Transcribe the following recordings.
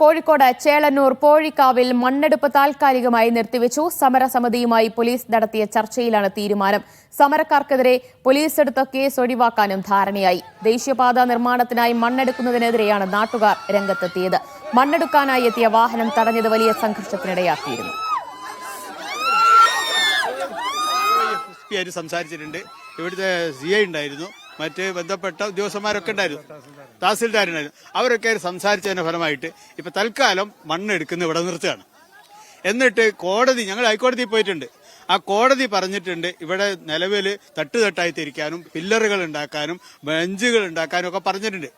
കോഴിക്കോട് ചേളന്നൂർ പോഴിക്കാവിൽ മണ്ണെടുപ്പ് താൽക്കാലികമായി നിർത്തിവെച്ചു. സമരസമിതിയുമായി പോലീസ് നടത്തിയ ചർച്ചയിലാണ് തീരുമാനം. സമരക്കാർക്കെതിരെ പോലീസ് എടുത്ത കേസ് ഒഴിവാക്കാനും ധാരണയായി. ദേശീയപാത നിർമ്മാണത്തിനായി മണ്ണെടുക്കുന്നതിനെതിരെയാണ് നാട്ടുകാർ രംഗത്തെത്തിയത്. മണ്ണെടുക്കാനായി എത്തിയ വാഹനം തടഞ്ഞത് വലിയ സംഘർഷത്തിനിടയാക്കിയിരുന്നു. സംസാരിച്ചിട്ടുണ്ട്. ഇവിടുത്തെ സി ഐ ഉണ്ടായിരുന്നു. മറ്റ് ബന്ധപ്പെട്ട ഉദ്യോഗസ്ഥന്മാരൊക്കെ ഉണ്ടായിരുന്നു. തഹസിൽദാരുണ്ടായിരുന്നു അവരൊക്കെ സംസാരിച്ചതിന്റെ ഫലമായിട്ട് ഇപ്പൊ തൽക്കാലം മണ്ണെടുക്കുന്ന ഇവിടെ നിർത്തുകയാണ്. എന്നിട്ട് കോടതി ഞങ്ങൾ ഹൈക്കോടതിയിൽ പോയിട്ടുണ്ട്. ആ കോടതി പറഞ്ഞിട്ടുണ്ട് ഇവിടെ നിലവിൽ തട്ടുതട്ടായി തിരിക്കാനും പില്ലറുകൾ ഉണ്ടാക്കാനും ബെഞ്ചുകൾ ഉണ്ടാക്കാനും ഒക്കെ പറഞ്ഞിട്ടുണ്ട്.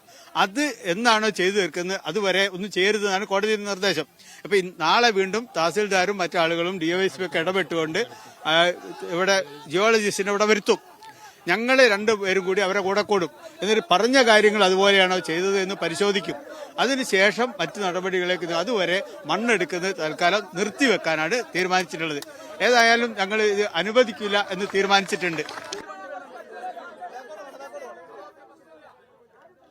അത് എന്നാണോ ചെയ്തു തീർക്കുന്നത്? അതുവരെ ഒന്നും ചെയ്യരുതെന്നാണ് കോടതിയുടെ നിർദ്ദേശം. അപ്പൊ നാളെ വീണ്ടും തഹസിൽദാരും മറ്റാളുകളും ഡിവൈഎസ്പി ഒക്കെ ഇടപെട്ടുകൊണ്ട് ഇവിടെ ജിയോളജിസ്റ്റിനെ ഇവിടെ വരുത്തും. ഞങ്ങൾ രണ്ടുപേരും കൂടി അവരെ കൂടെ കൂടും. എന്നിട്ട് പറഞ്ഞ കാര്യങ്ങൾ അതുപോലെയാണോ ചെയ്തത് എന്ന് പരിശോധിക്കും. അതിനുശേഷം മറ്റു നടപടികളേക്ക് അതുവരെ മണ്ണെടുക്കുന്നത് തൽക്കാലം നിർത്തിവെക്കാനാണ് തീരുമാനിച്ചിട്ടുള്ളത്. ഏതായാലും ഞങ്ങൾ ഇത് അനുവദിക്കില്ല എന്ന് തീരുമാനിച്ചിട്ടുണ്ട്.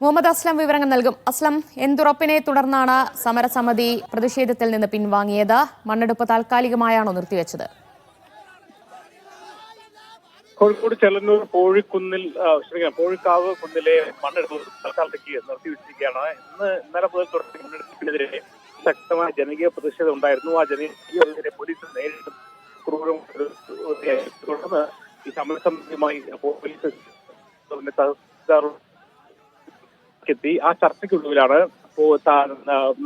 മുഹമ്മദ് അസ്ലം വിവരങ്ങൾ നൽകും. അസ്ലം എന്തുറപ്പിനെ തുടർന്നാണ് സമരസമിതി പ്രതിഷേധത്തിൽ നിന്ന് പിൻവാങ്ങിയത്? മണ്ണെടുപ്പ് താൽക്കാലികമായാണോ നിർത്തിവെച്ചത്? കോഴിക്കോട് ചെല്ലന്നൂർ കോഴിക്കുന്നിൽ ക്ഷമിക്കണം കോഴിക്കാവ് കുന്നിലെ മണ്ണെടുപ്പ് തൽക്കാലത്തേക്ക് നിർത്തിവെച്ചിരിക്കുകയാണ് ഇന്ന് ഇന്നലെ മുതൽ തുടങ്ങിയ മണ്ണെടുപ്പിനെതിരെ ശക്തമായ ജനകീയ പ്രതിഷേധം ഉണ്ടായിരുന്നു. ആ ജനകീയ പോലീസ് നേരിട്ട് ക്രൂരം തുടർന്ന് ഈ സമരസമിതിയുമായി പോലീസ് പിന്നെ തഹസിൽദാർ എത്തി ആ ചർച്ചയ്ക്കൊടുവിലാണ്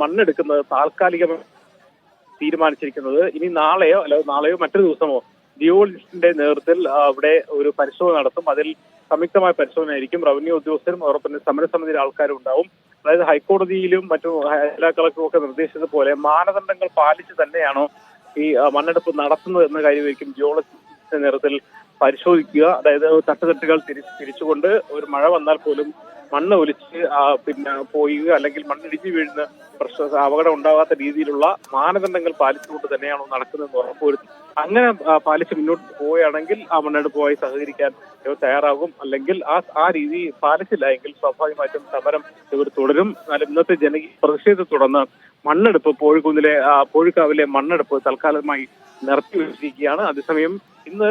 മണ്ണെടുക്കുന്നത് താൽക്കാലികമായി തീരുമാനിച്ചിരിക്കുന്നത്. ഇനി നാളെയോ അല്ല നാളെയോ മറ്റൊരു ദിവസമോ ജിയോളജിസ്റ്റിന്റെ നേതൃത്വത്തിൽ അവിടെ ഒരു പരിശോധന നടത്തും. അതിൽ സംയുക്തമായ പരിശോധനയായിരിക്കും റവന്യൂ ഉദ്യോഗസ്ഥരും അതോടൊപ്പം സമരസമിതിയിലെ ആൾക്കാരും ഉണ്ടാവും. അതായത് ഹൈക്കോടതിയിലും മറ്റും ജില്ലാ കളക്ടറും ഒക്കെ നിർദ്ദേശിച്ചതുപോലെ മാനദണ്ഡങ്ങൾ പാലിച്ച് തന്നെയാണോ ഈ മണ്ണെടുപ്പ് നടത്തുന്നത് എന്ന കാര്യമായിരിക്കും ജിയോളജിസ്റ്റിന്റെ നേതൃത്വത്തിൽ പരിശോധിക്കുക. അതായത് തട്ടുതട്ടുകൾ തിരി തിരിച്ചുകൊണ്ട് ഒരു മഴ വന്നാൽ പോലും മണ്ണ് ഒലിച്ച് പിന്നെ പോയുക അല്ലെങ്കിൽ മണ്ണിടിഞ്ഞു വീഴുന്ന പ്രശ്ന അപകടം ഉണ്ടാകാത്ത രീതിയിലുള്ള മാനദണ്ഡങ്ങൾ പാലിച്ചുകൊണ്ട് തന്നെയാണോ നടക്കുന്നതെന്ന് ഉറപ്പുവരുത്തി അങ്ങനെ പാലിച്ച് മുന്നോട്ട് പോവുകയാണെങ്കിൽ ആ മണ്ണെടുപ്പുമായി സഹകരിക്കാൻ ഇവർ തയ്യാറാകും. അല്ലെങ്കിൽ ആ ആ രീതി പാലിച്ചില്ല എങ്കിൽ സ്വാഭാവികമായിട്ടും സമരം ഇവർ തുടരും. എന്നാലും ഇന്നത്തെ ജനകീയ പ്രതിഷേധത്തെ തുടർന്ന് മണ്ണെടുപ്പ് പോഴിക്കുന്നിലെ പോഴിക്കാവിലെ മണ്ണെടുപ്പ് തൽക്കാലമായി നിർത്തിവെച്ചിരിക്കുകയാണ് അതേസമയം ഇന്ന്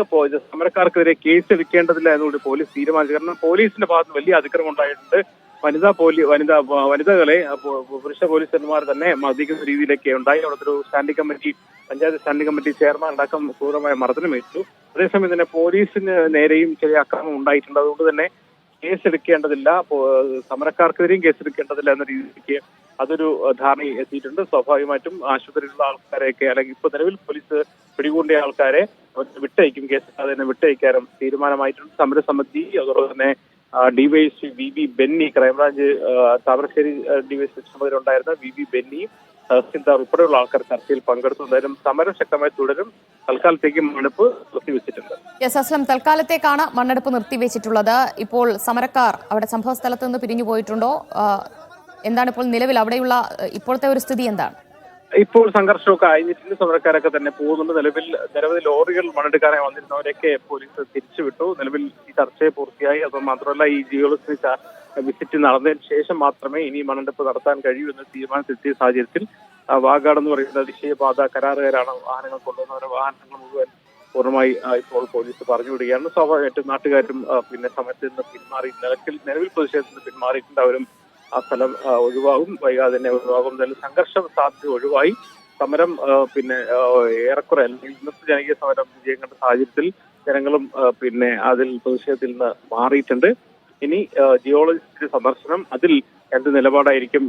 സമരക്കാർക്കെതിരെ കേസ് എടുക്കേണ്ടതില്ല എന്നുകൂടി പോലീസ് തീരുമാനിച്ചു. കാരണം പോലീസിന്റെ ഭാഗത്ത് വലിയ അതിക്രമം ഉണ്ടായിട്ടുണ്ട്. വനിതാ പോലീസ് വനിതാ വനിതകളെ പുരുഷ പോലീസന്മാർ തന്നെ മർദ്ദിക്കുന്ന രീതിയിലൊക്കെ ഉണ്ടായി. അവിടുത്തെ ഒരു standing committee panchayat standing committee chairman അടക്കം ക്രൂരമായ മർദ്ദനമേറ്റു അതേസമയം തന്നെ പോലീസിന് നേരെയും ചെറിയ അക്രമം ഉണ്ടായിട്ടുണ്ട്. അതുകൊണ്ട് തന്നെ കേസെടുക്കേണ്ടതില്ല. സമരക്കാർക്കെതിരെയും കേസെടുക്കേണ്ടതില്ല എന്ന രീതിക്ക് അതൊരു ധാരണ എത്തിയിട്ടുണ്ട്. സ്വാഭാവികമായിട്ടും ആശുപത്രിയിലുള്ള ആൾക്കാരെയൊക്കെ അല്ലെങ്കിൽ ഇപ്പൊ നിലവിൽ പോലീസ് പിടികൂടിയ ആൾക്കാരെ വിട്ടയക്കും. കേസ് അതിനെ വിട്ടയക്കാനും തീരുമാനമായിട്ടുണ്ട്. സമരസമിതി അതുപോലെ തന്നെ DYSP V B Benny crime branch Thamarassery DYSP ചുമതലയുണ്ടായിരുന്ന V B Benny tahsildar ഉൾപ്പെടെയുള്ള ആൾക്കാർ ചർച്ചയിൽ പങ്കെടുത്തു. എന്തായാലും സമരം ശക്തമായി തുടരും. തൽക്കാലത്തേക്ക് മണ്ണെടുപ്പ് നിർത്തിവെച്ചിട്ടുണ്ട്. യെസ് അസ്ലം തൽക്കാലത്തേക്കാണ് മണ്ണെടുപ്പ് നിർത്തിവെച്ചിട്ടുള്ളത്. ഇപ്പോൾ സമരക്കാർ അവിടെ സംഭവ സ്ഥലത്ത് നിന്ന് പിരിഞ്ഞു പോയിട്ടുണ്ടോ എന്താണ് ഇപ്പോൾ നിലവിൽ അവിടെയുള്ള ഇപ്പോഴത്തെ ഒരു സ്ഥിതി എന്താണ്? ഇപ്പോൾ സംഘർഷമൊക്കെ കഴിഞ്ഞിട്ടുണ്ട് സമരക്കാരൊക്കെ തന്നെ പോകുന്നുണ്ട്. നിലവിൽ നിരവധി ലോറികൾ മണ്ണെടുക്കാനായി വന്നിരുന്നവരെയൊക്കെ പോലീസ് തിരിച്ചുവിട്ടു. നിലവിൽ ഈ ചർച്ചയെ പൂർത്തിയായി. അത് മാത്രമല്ല ഈ ജിയോളജി വിസിറ്റ് നടന്നതിന് ശേഷം മാത്രമേ ഇനി മണ്ണെടുപ്പ് നടത്താൻ കഴിയൂ എന്ന തീരുമാനത്തിലെത്തിയ സാഹചര്യത്തിൽ വാഗാട് എന്ന് പറയുന്ന ദേശീയപാത കരാറുകാരാണ് വാഹനങ്ങൾ കൊണ്ടുവന്നവരെ വാഹനങ്ങൾ മുഴുവൻ പൂർണമായി ഇപ്പോൾ പോലീസ് പറഞ്ഞു വിടുകയാണ്. സ്വാഭാവികമായിട്ടും നാട്ടുകാരും പിന്നെ സമരത്തിൽ നിന്ന് പിന്മാറി നിലവിൽ പ്രതിഷേധത്തിൽ നിന്ന് പിന്മാറിയിട്ടുണ്ട്. അവരും ആ സ്ഥലം ഒഴിവാകും. വൈകാതെ തന്നെ ഒഴിവാകും. എന്തായാലും സംഘർഷ സാധ്യത ഒഴിവായി. സമരം പിന്നെ ഏറെക്കുറെ അല്ലെങ്കിൽ ഇന്നത്തെ ജനകീയ സമരം വിജയം കണ്ട സാഹചര്യത്തിൽ ജനങ്ങളും പിന്നെ അതിൽ പ്രതിഷേധത്തിൽ നിന്ന് മാറിയിട്ടുണ്ട്. ഇനി ജിയോളജിസ്റ്റ് സന്ദർശനം അതിൽ എന്ത് നിലപാടായിരിക്കും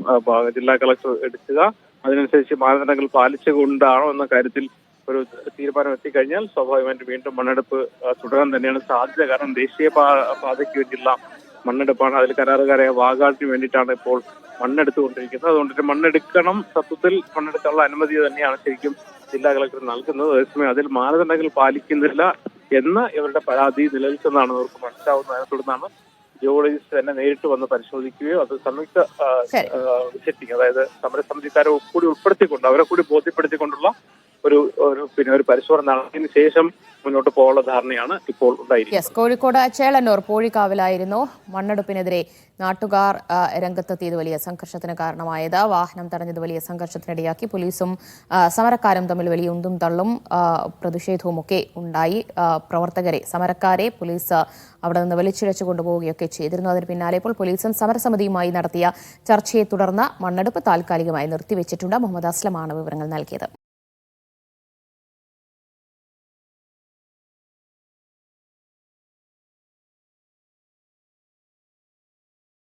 ജില്ലാ കളക്ടർ എടുക്കുക. അതിനനുസരിച്ച് മാനദണ്ഡങ്ങൾ പാലിച്ചുകൊണ്ടാണോ എന്ന കാര്യത്തിൽ ഒരു തീരുമാനം എത്തിക്കഴിഞ്ഞാൽ സ്വാഭാവികമായിട്ടും വീണ്ടും മണ്ണെടുപ്പ് തുടരാൻ തന്നെയാണ് സാധ്യത. കാരണം ദേശീയ പാതയ്ക്ക് വേണ്ടിയുള്ള മണ്ണെടുപ്പാണ്. അതിൽ കരാറുകാരെ വാഗാട്ടിന് വേണ്ടിയിട്ടാണ് ഇപ്പോൾ മണ്ണെടുത്തുകൊണ്ടിരിക്കുന്നത്. അതുകൊണ്ട് തന്നെ മണ്ണെടുക്കണം. തത്വത്തിൽ മണ്ണെടുക്കാനുള്ള അനുമതി തന്നെയാണ് ശരിക്കും ജില്ലാ കളക്ടർ നൽകുന്നത്. അതേസമയം അതിൽ മാനദണ്ഡങ്ങൾ പാലിക്കുന്നില്ല എന്ന് ഇവരുടെ പരാതി നിലനിൽക്കുന്നതാണ് അവർക്ക് മനസ്സിലാവുന്നത് അതിനെ തുടർന്നാണ് ജിയോളജിസ്റ്റ് തന്നെ നേരിട്ട് വന്ന് പരിശോധിക്കുകയോ അത് സംയുക്ത വിസിറ്റിംഗ് അതായത് സമരസമിതിക്കാരെ കൂടി ഉൾപ്പെടുത്തിക്കൊണ്ട് അവരെ കൂടി ബോധ്യപ്പെടുത്തിക്കൊണ്ടുള്ള ഒരു ഒരു പിന്നെ ഒരു പരിശോധന നടത്തിയതിനു ശേഷം മുന്നോട്ട് പോകാനുള്ള ധാരണയാണ് ഇപ്പോൾ ഉണ്ടായിരിക്കുന്നത്. കോഴിക്കോട് ചേളന്നൂർ പോഴിക്കാവിലായിരുന്നു മണ്ണെടുപ്പിനെതിരെ നാട്ടുകാർ രംഗത്തെത്തിയത് വലിയ സംഘർഷത്തിന് കാരണമായത്. വാഹനം തടഞ്ഞത് വലിയ സംഘർഷത്തിനിടയാക്കി. പോലീസും സമരക്കാരും തമ്മിൽ വലിയ ഉന്തും തള്ളും പ്രതിഷേധവും ഒക്കെ ഉണ്ടായി. പ്രവർത്തകരെ സമരക്കാരെ പോലീസ് അവിടെ നിന്ന് വലിച്ചിഴച്ചു കൊണ്ടുപോവുകയൊക്കെ ചെയ്തിരുന്നു. അതിന് പിന്നാലെ ഇപ്പോൾ പോലീസും സമരസമിതിയുമായി നടത്തിയ ചർച്ചയെ തുടർന്ന് മണ്ണെടുപ്പ് താൽക്കാലികമായി നിർത്തിവെച്ചിട്ടുണ്ട്. മുഹമ്മദ് അസ്ലമാണ് വിവരങ്ങൾ നൽകിയത്.